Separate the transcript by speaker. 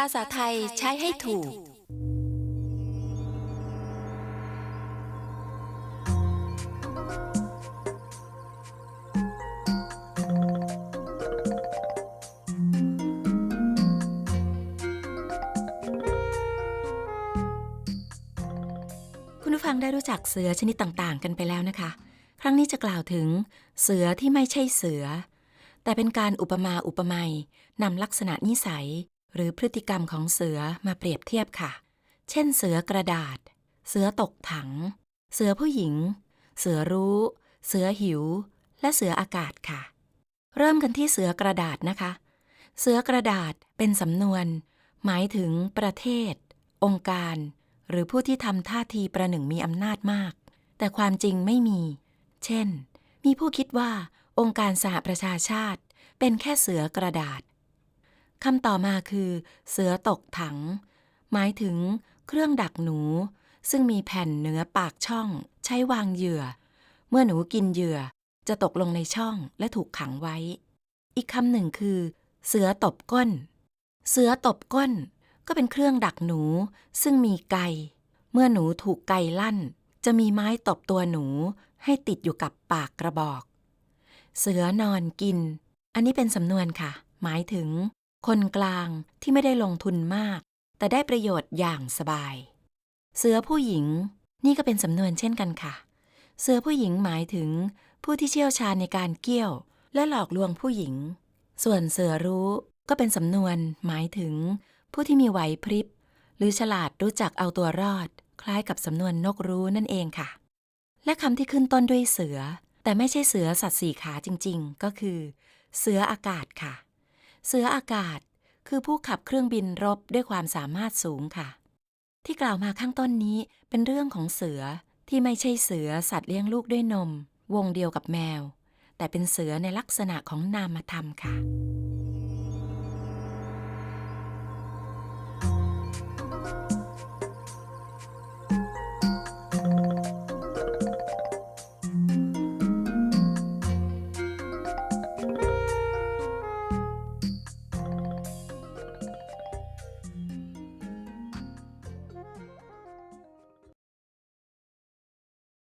Speaker 1: ภาษาไทยใช้ให้ถูก คุณผู้ฟังได้รู้จักเสือชนิดต่างๆ กันไปแล้วนะคะ ครั้งนี้จะกล่าวถึงเสือที่ไม่ใช่เสือ แต่เป็นการอุปมาอุปไมยนำลักษณะนิสัย หรือพฤติกรรมของเสือมาเปรียบเทียบค่ะ เช่น เสือกระดาษ เสือตกถัง เสือผู้หญิง เสือรู้ เสือหิว และเสืออากาศค่ะ เริ่มกันที่เสือกระดาษนะคะ เสือกระดาษเป็นสำนวน หมายถึงประเทศ องค์การ หรือผู้ที่ทำท่าทีประหนึ่งมีอำนาจมาก แต่ความจริงไม่มี เช่น มีผู้คิดว่าองค์การสหประชาชาติ เป็นแค่เสือกระดาษ คำต่อมาคือ เสือตกถัง หมายถึงเครื่องดักหนู ซึ่งมีแผ่นเนื้อปากช่อง ใช้วางเหยื่อ เมื่อหนูกินเหยื่อ จะตกลงในช่องและถูกขังไว้ อีกคำหนึ่งคือ เสือตบก้น เสือตบก้น ก็เป็นเครื่องดักหนู ซึ่งมีไก เมื่อหนูถูกไกลั่น จะมีไม้ตบตัวหนูให้ติดอยู่กับปากกระบอก เสือนอนกิน อันนี้เป็นสำนวนค่ะ หมายถึง คนกลางที่ไม่ได้ลงทุนมาก แต่ได้ประโยชน์อย่างสบาย เสือผู้หญิง นี่ก็เป็นสำนวนเช่นกันค่ะ เสือผู้หญิงหมายถึง ผู้ที่เชี่ยวชาญในการเกี้ยว และหลอกลวงผู้หญิง ส่วนเสือรู้ก็เป็นสำนวนหมายถึง ผู้ที่มีไหวพริบ หรือฉลาดรู้จักเอาตัวรอด คล้ายกับสำนวนนกรู้นั่นเองค่ะ และคำที่ขึ้นต้นด้วยเสือ แต่ไม่ใช่เสือสัตว์สี่ขาจริง ๆ ก็คือ เสืออากาศค่ะ เสืออากาศ คือผู้ขับเครื่องบินรบด้วยความสามารถสูงค่ะ ที่กล่าวมาข้างต้นนี้เป็นเรื่องของเสือที่ไม่ใช่เสือสัตว์เลี้ยงลูกด้วยนม วงเดียวกับแมว แต่เป็นเสือในลักษณะของนามธรรมค่ะ